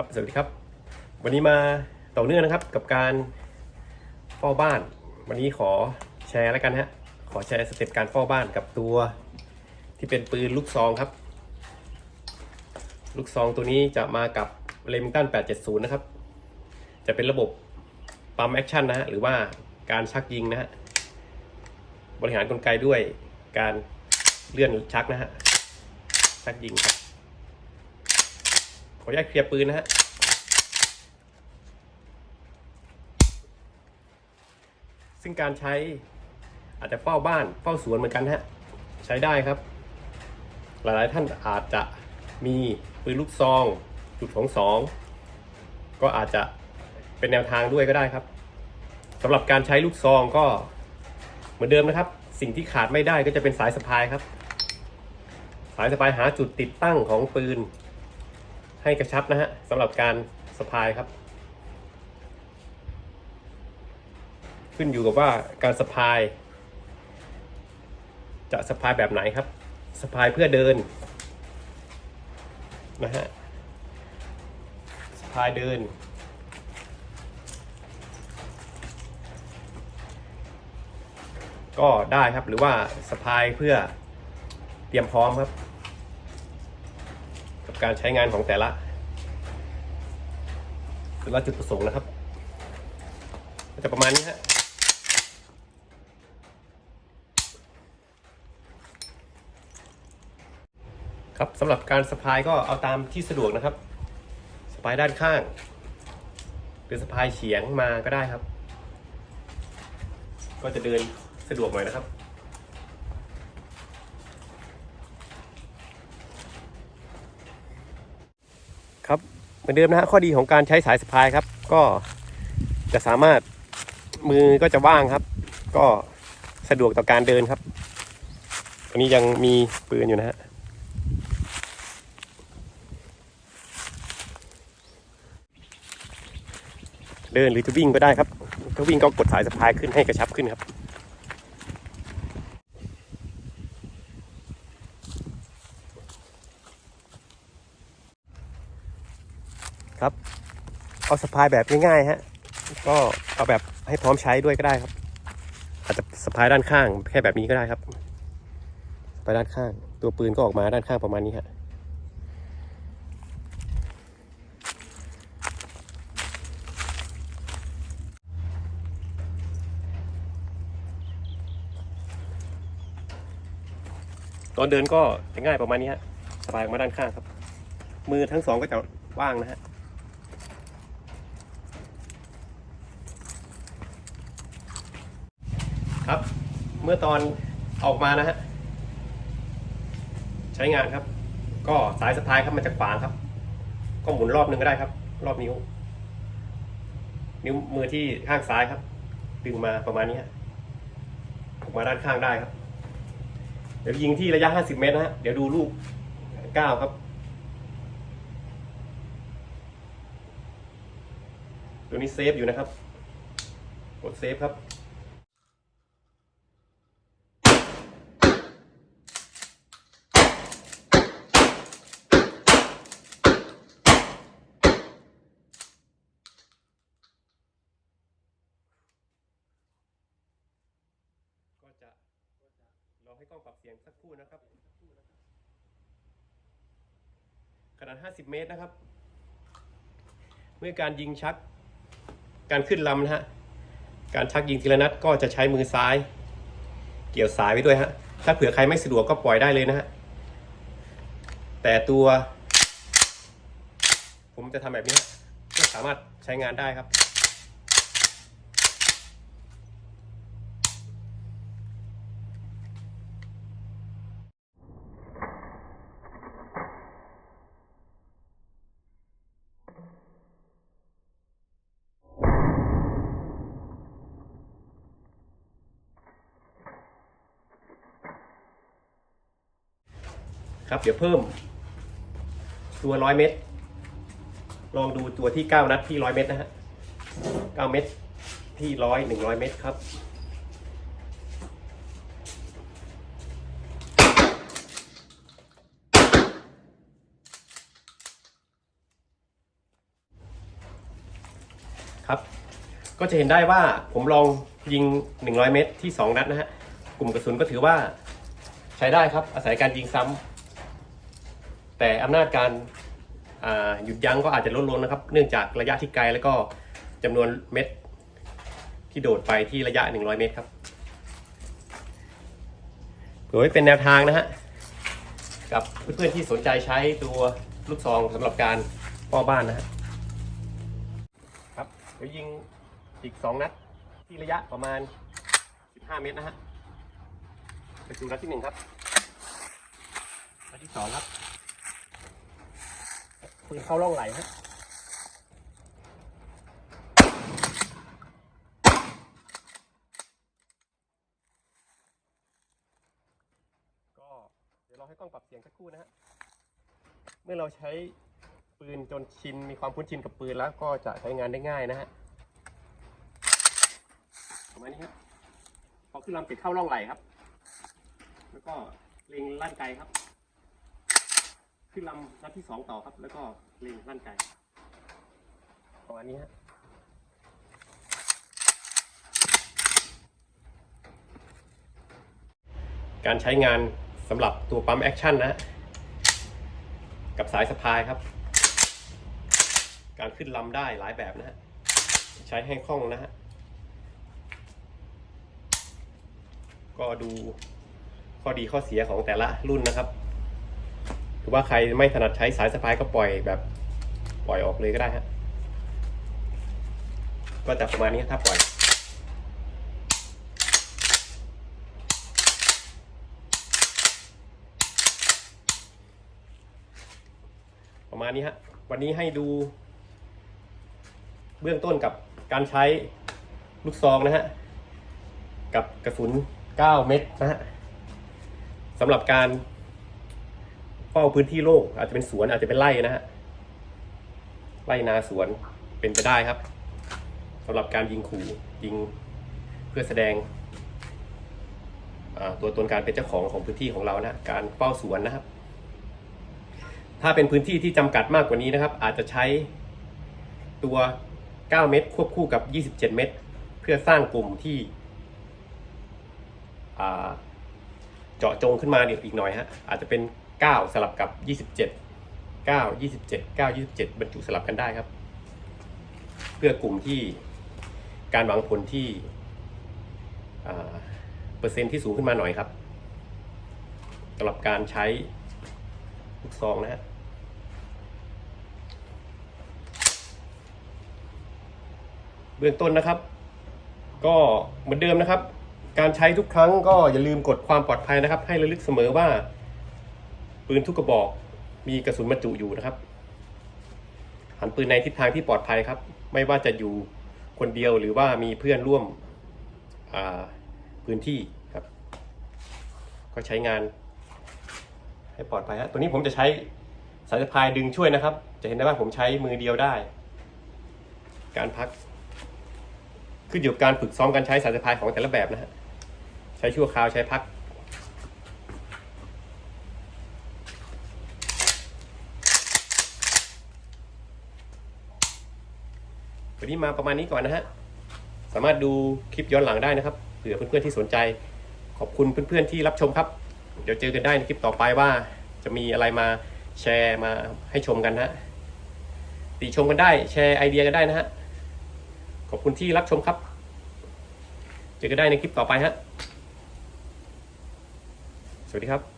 ครับสวัสดีครับ วันนี้มาต่อเนื่องนะครับกับการเฝ้าบ้าน วันนี้ขอแชร์แล้วกันฮะขอแชร์สเต็ปการเฝ้าบ้านกับตัวที่เป็นปืนลูกซองครับ ลูกซองตัวนี้จะมากับเลมิงตัน870 นะครับ จะเป็นระบบปั๊มแอคชั่นนะฮะหรือว่าการชักยิงนะฮะบริหารกลไกด้วยการเลื่อนชักนะฮะชักยิงครับ ออนุญาตเคลียร์ปืนนะฮะซึ่งการใช้อาจจะเฝ้าบ้านเฝ้าสวนเหมือนกันฮะใช้ได้ครับ หลายๆท่านอาจจะมีปืนลูกซองจุดของสองก็อาจจะเป็นแนวทางด้วยก็ได้ครับสำหรับการใช้ลูกซองก็เหมือนเดิมนะครับ สิ่งที่ขาดไม่ได้ก็จะเป็นสายสะพายครับ สายสะพายหาจุดติดตั้งของปืน ให้กระชับนะฮะสำหรับการสะพายครับ ขึ้นอยู่กับว่าการสะพาย จะสะพายแบบไหนครับสะพายเพื่อเดินนะฮะสะพายเดิน ก็ได้ครับหรือว่าสะพายเพื่อเตรียมพร้อมครับ การใช้งานของแต่ละแต่ละจุดประสงค์นะครับก็จะประมาณนี้ฮะครับสำหรับการสะพายก็เอาตามที่สะดวกนะครับสะพายด้านข้างหรือสะพายเฉียงมาก็ได้ครับ ก็จะเดินสะดวกหน่อยนะครับ ครับเห มือนเดิมนะฮะข้อดีของการใช้สายสะพายครับ ก็จะสามารถมือก็จะว่างครับ ก็สะดวกต่อการเดินครับอันนี้ยังมีปืนอยู่นะฮะเดินหรือจะวิ่งก็ได้ครับถ้าวิ่งก็กดสายสะพายขึ้นให้กระชับขึ้นครับ ครับ เอาสะพายแบบง่ายๆฮะก็เอาแบบให้พร้อมใช้ด้วยก็ได้ครับ อาจจะสะพายด้านข้างแค่แบบนี้ก็ได้ครับไปด้านข้าง ตัวปืนก็ออกมาด้านข้างประมาณนี้ฮะตอนเดินก็จะง่ายประมาณนี้ฮะสบายออกมาด้านข้างครับ มือทั้งสองก็จะว่างนะฮะ ครับ เมื่อตอนออกมานะฮะใช้งานครับ ก็สายสะพายครับมันจะขวางครับ ก็หมุนรอบนึงก็ได้ครับ รอบนิ้ว นิ้วมือที่ข้างซ้ายครับ ดึงมาประมาณนี้ฮะออกมาด้านข้างได้ครับ เดี๋ยวยิงที่ระยะ 50 เมตรนะฮะเดี๋ยวดูลูกก้าวครับ ตัวนี้เซฟอยู่นะครับ กดเซฟครับ ก็จะรอให้ กล้องปรับเสียงสักครู่นะครับ ขนาด 50 เมตรนะครับ เมื่อการยิงชัก การขึ้นลำนะฮะ การชักยิงทีละนัดก็จะใช้มือซ้าย เกี่ยวสายไว้ด้วยฮะ ถ้าเผื่อใครไม่สะดวกก็ปล่อยได้เลยนะฮะ แต่ตัว ผมจะทำแบบนี้ก็สามารถใช้งานได้ครับ ครับ เดี๋ยวเพิ่ม ตัวร้อยเม็ดลองดูตัวที่เก้านัดที่ร้อยเม็ดนะฮะเก้าเม็ดที่ร้อยหนึ่งร้อยเม็ดครับครับ ก็จะเห็นได้ว่าผมลองยิง 100 เมตรที่ 2 นัดนะฮะ กลุ่มกระสุนก็ถือว่าใช้ได้ครับ อาศัยการยิงซ้ำ แต่อำนาจการหยุดยั้งก็อาจจะลดลงนะครับ เนื่องจากระยะที่ไกลแล้วก็จำนวนเม็ดที่โดดไปที่ระยะ 100 เมตรครับเผื่อไว้เป็นแนวทางนะฮะ กับเพื่อนๆที่สนใจใช้ตัวลูกซองสำหรับการป้อบ้านนะฮะ ครับ เดี๋ยวยิงอีก 2 นัด ที่ระยะประมาณ 15 เมตรนะฮะ ไปดูนัดที่ 1 ครับ นัดที่ 2 ครับ ปืนเข้าร่องไหลฮะก็เดี๋ยวเราให้กล้องปรับเสียงสักครู่นะฮะ เมื่อเราใช้ปืนจนชินมีความคุ้นชินกับปืนแล้วก็จะใช้งานได้ง่ายนะฮะประมาณนี้ครับพอขึ้นลำเสร็จเข้าร่องไหลครับ แล้วก็เล็งลั่นไกครับ ขึ้นลำนัดที่สองต่อครับ แล้วก็เล็งลั่นไกประมาณนี้ฮะการใช้งานสำหรับตัวปั๊มแอคชั่นนะกับสายสะพายครับ การขึ้นลำได้หลายแบบนะฮะ ใช้ให้คล่องนะฮะ ก็ดูข้อดีข้อเสียของแต่ละรุ่นนะครับ รือว่าใครไม่ถนัดใช้สายสะพายก็ปล่อยแบบปล่อยออกเลยก็ได้ฮะก็จะประมาณนี้ถ้าปล่อยประมาณนี้ฮะ วันนี้ให้ดู เบื้องต้นกับการใช้ลูกซองนะฮะ กับกระสุน 9 เม็ดนะฮะสำหรับการ เฝ้าพื้นที่โล่งอาจจะเป็นสวนอาจจะเป็นไร่นะฮะไร่นาสวนเป็นไปได้ครับสำหรับการยิงขู่ยิงเพื่อแสดงตัวตนการเป็นเจ้าของของพื้นที่ของเรานะการเฝ้าสวนนะครับ ถ้าเป็นพื้นที่ที่จำกัดมากกว่านี้นะครับ อาจจะใช้ตัว 9 เม็ดควบคู่กับ 27 เม็ดเพื่อสร้างกลุ่มที่เจาะจงขึ้นมาอีกหน่อยฮะอาจจะเป็น 9 สลับกับ 27 9 27 9 27 บรรจุสลับกันได้ครับ เพื่อกลุ่มที่การหวังผลที่เปอร์เซ็นต์ที่สูงขึ้นมาหน่อยครับสำหรับการใช้ลูกซองนะฮะเบื้องต้นนะครับ ก็เหมือนเดิมนะครับ การใช้ทุกครั้งก็อย่าลืมกดความปลอดภัยนะครับ ให้ระลึกเสมอว่า ปืนทุกกระบอกมีกระสุนบรรจุอยู่นะครับ หันปืนในทิศทางที่ปลอดภัยครับ ไม่ว่าจะอยู่คนเดียวหรือว่ามีเพื่อนร่วมพื้นที่ครับ ก็ใช้งาน ให้ปลอดภัยฮะตัวนี้ผมจะใช้สายสะพายดึงช่วยนะครับ จะเห็นได้ว่าผมใช้มือเดียวได้ การพักขึ้นอยู่กับการฝึกซ้อมการใช้สายสะพายของแต่ละแบบนะฮะใช้ชั่วคราวใช้พัก วันนี้มาประมาณนี้ก่อนนะฮะ สามารถดูคลิปย้อนหลังได้นะครับ เผื่อเพื่อนๆที่สนใจ ขอบคุณเพื่อนๆที่รับชมครับ เดี๋ยวเจอกันได้ในคลิปต่อไปว่าจะมีอะไรมาแชร์มาให้ชมกันนะฮะ ติชมกันได้ แชร์ไอเดียกันได้นะฮะ ขอบคุณที่รับชมครับ เจอกันได้ในคลิปต่อไปฮะ สวัสดีครับ